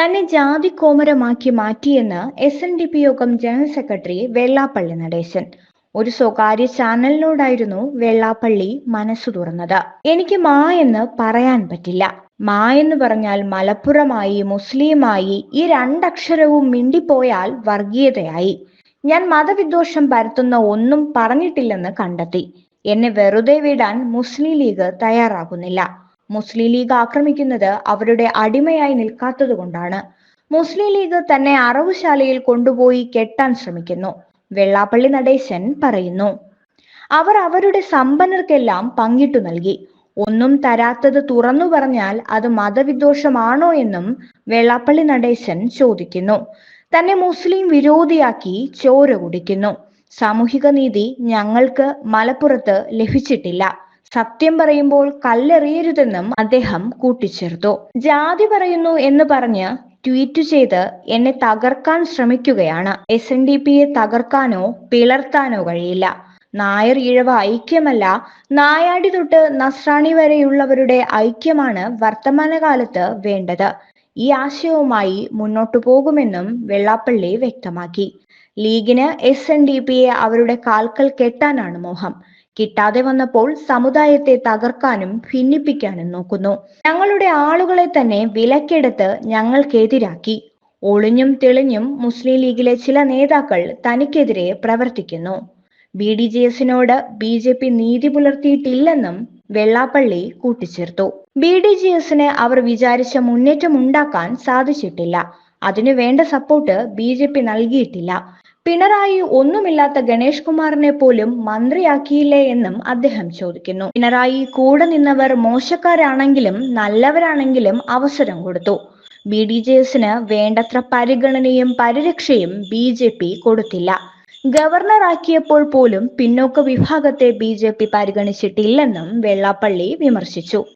തന്നെ ജാതി കോമരമാക്കി മാറ്റിയെന്ന് എസ് എൻ ഡി പി യോഗം ജനറൽ സെക്രട്ടറി വെള്ളാപ്പള്ളി നടേശൻ. ഒരു സ്വകാര്യ ചാനലിനോടായിരുന്നു വെള്ളാപ്പള്ളി മനസ്സു തുറന്നത്. എനിക്ക് മാ എന്ന് പറയാൻ പറ്റില്ല. മാ എന്ന് പറഞ്ഞാൽ മലപ്പുറമായി മുസ്ലിമായി ഈ രണ്ടക്ഷരവും മിണ്ടിപ്പോയാൽ വർഗീയതയായി. ഞാൻ മതവിദ്വേഷം പരത്തുന്ന ഒന്നും പറഞ്ഞിട്ടില്ലെന്ന് കണ്ടെത്തി. എന്നെ വെറുതെ വിടാൻ മുസ്ലിം ലീഗ് തയ്യാറാകുന്നില്ല. മുസ്ലിം ലീഗ് ആക്രമിക്കുന്നത് അവരുടെ അടിമയായി നിൽക്കാത്തത് കൊണ്ടാണ് മുസ്ലിം ലീഗ് തന്നെ അറവുശാലയിൽ കൊണ്ടുപോയി കെട്ടാൻ ശ്രമിക്കുന്നു. വെള്ളാപ്പള്ളി നടേശൻ പറയുന്നു. അവർ അവരുടെ സമ്പന്നർക്കെല്ലാം പങ്കിട്ടു നൽകി. ഒന്നും തരാത്തത് തുറന്നു പറഞ്ഞാൽ അത് മതവിദ്വേഷമാണോ എന്നും വെള്ളാപ്പള്ളി നടേശൻ ചോദിക്കുന്നു. തന്നെ മുസ്ലിം വിരോധിയാക്കി ചോര കുടിക്കുന്നു. സാമൂഹിക നീതി ഞങ്ങൾക്ക് മലപ്പുറത്ത് ലഭിച്ചിട്ടില്ല. സത്യം പറയുമ്പോൾ കല്ലെറിയരുതെന്നും അദ്ദേഹം കൂട്ടിച്ചേർത്തു. ജാതി പറയുന്നു എന്ന് പറഞ്ഞ് ട്വീറ്റ് ചെയ്ത് എന്നെ തകർക്കാൻ ശ്രമിക്കുകയാണ്. എസ് എൻ ഡി പിയെ തകർക്കാനോ പിളർത്താനോ കഴിയില്ല. നായർ ഈഴവ ഐക്യമല്ല നായാടി തൊട്ട് നസ്രാണി വരെയുള്ളവരുടെ ഐക്യമാണ് വർത്തമാനകാലത്ത് വേണ്ടത്. ഈ ആശയവുമായി മുന്നോട്ടു പോകുമെന്നും വെള്ളാപ്പള്ളി വ്യക്തമാക്കി. ലീഗിന് എസ് എൻ ഡി പിയെ അവരുടെ കാൽക്കൽ കെട്ടാനാണ് മോഹം. കിട്ടാതെ വന്നപ്പോൾ സമുദായത്തെ തകർക്കാനും ഭിന്നിപ്പിക്കാനും നോക്കുന്നു. ഞങ്ങളുടെ ആളുകളെ തന്നെ വിലക്കെടുത്ത് ഞങ്ങൾക്കെതിരാക്കി. ഒളിഞ്ഞും തെളിഞ്ഞും മുസ്ലിം ലീഗിലെ ചില നേതാക്കൾ തനിക്കെതിരെ പ്രവർത്തിക്കുന്നു. ബി ഡി ജെ എസിനോട് ബി ജെ പി നീതി പുലർത്തിയിട്ടില്ലെന്നും വെള്ളാപ്പള്ളി കൂട്ടിച്ചേർത്തു. ബി ഡി ജെ എസിന് അവർ വിചാരിച്ച മുന്നേറ്റം ഉണ്ടാക്കാൻ സാധിച്ചിട്ടില്ല. അതിനു വേണ്ട സപ്പോർട്ട് ബി ജെ പി നൽകിയിട്ടില്ല. പിണറായി ഒന്നുമില്ലാത്ത ഗണേഷ് കുമാറിനെ പോലും മന്ത്രിയാക്കിയില്ലേ എന്നും അദ്ദേഹം ചോദിക്കുന്നു. പിണറായി കൂടെ നിന്നവർ മോശക്കാരാണെങ്കിലും നല്ലവരാണെങ്കിലും അവസരം കൊടുത്തു. ബി ഡി ജെ എസിന് വേണ്ടത്ര പരിഗണനയും പരിരക്ഷയും ബി ജെ പി കൊടുത്തില്ല. ഗവർണറാക്കിയപ്പോൾ പോലും പിന്നോക്ക വിഭാഗത്തെ ബി ജെ പി പരിഗണിച്ചിട്ടില്ലെന്നും വെള്ളാപ്പള്ളി വിമർശിച്ചു